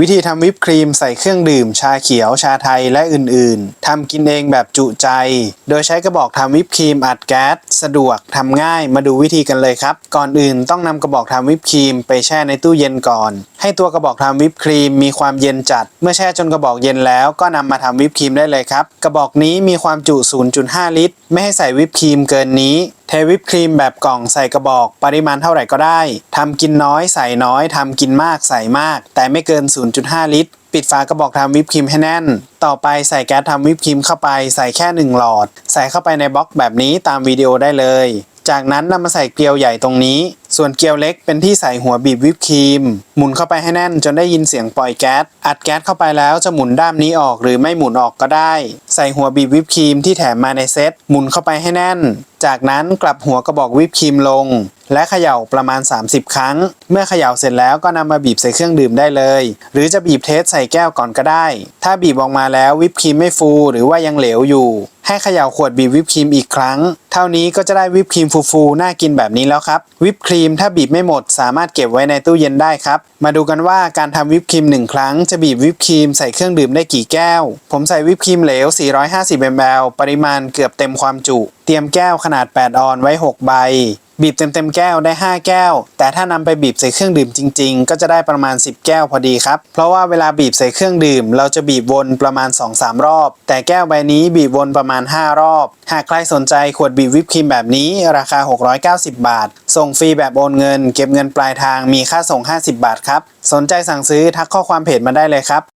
วิธีทำวิปครีมใส่เครื่องดื่ม ชาเขียว ชาไทยและอื่นๆ ทำกินเองแบบจุใจ โดยใช้กระบอกทำวิปครีมอัดแก๊สสะดวกทำง่ายมาดูวิธีกันเลยครับ ก่อนอื่นต้องนำกระบอกทำวิปครีมไปแช่ในตู้เย็นก่อน ให้ตัวกระบอกทำวิปครีมมีความเย็นจัด เมื่อแช่จนกระบอกเย็นแล้วก็นำมาทำวิปครีมได้เลยครับ กระบอกนี้มีความจุ 0.5 ลิตร ไม่ให้ใส่วิปครีมเกินนี้ เทวิปครีมแบบกล่องใส่กระบอกปริมาณเท่าไหร่ก็ได้ ทำกินน้อยใส่น้อย ทำกินมากใส่มาก แต่ไม่เกิน 0.5 ลิตร ปิดฝากระบอกทำวิปครีมให้แน่น ต่อไปใส่แก๊สทำวิปครีมเข้าไปใส่แค่ 1 หลอด ใส่เข้าไปในบล็อกแบบนี้ตามวิดีโอได้เลย จากนั้นนำมาใส่เกลียวใหญ่ตรงนี้ ส่วนเกลียวเล็กเป็นที่ใส่หัวบีบวิปครีม หมุนเข้าไปให้แน่นจนได้ยินเสียงปล่อยแก๊ส อัดแก๊สเข้าไปแล้วจะหมุนด้ามนี้ออกหรือไม่หมุนออกก็ได้ ใส่หัวบีบวิปครีมที่แถมมาในเซต หมุนเข้าไปให้แน่นจากนั้นกลับหัวกระบอกวิปครีมลง และเขย่าประมาณ 30 ครั้ง เมื่อเขย่าเสร็จแล้วก็นำมาบีบใส่เครื่องดื่มได้เลย หรือจะบีบเทสใส่แก้วก่อนก็ได้ ถ้าบีบออกมาแล้ววิปครีมไม่ฟูหรือว่ายังเหลวอยู่ ให้เขย่าขวดบีบวิปครีมอีกครั้ง เท่านี้ก็จะได้วิปครีมฟูๆน่ากินแบบนี้แล้วครับ วิปครีมถ้าบีบไม่หมดสามารถเก็บไว้ในตู้เย็นได้ครับ มาดูกันว่าการทำวิปครีมหนึ่งครั้ง จะบีบวิปครีมใส่เครื่องดื่มได้กี่แก้ว ผมใส่วิปครีมเหลว 450 ml ปริมาณเกือบเต็มความจุ เตรียมแก้วขนาด 8 ออนไว้ 6 ใบ บีบเต็มๆแก้วได้ 5 แก้ว แต่ถ้านำไปบีบใส่เครื่องดื่มจริง ๆ ก็จะได้ประมาณ 10 แก้วพอดีครับ เพราะว่าเวลาบีบใส่เครื่องดื่ม เราจะบีบวนประมาณ 2-3 รอบ แต่แก้วใบนี้บีบวนประมาณ 5 รอบ หากใครสนใจขวดบีบวิปครีมแบบนี้ราคา 690 บาท ส่งฟรีแบบโอนเงิน เก็บเงินปลายทางมีค่าส่ง 50 บาทครับ สนใจสั่งซื้อทักข้อความเพจมาได้เลยครับ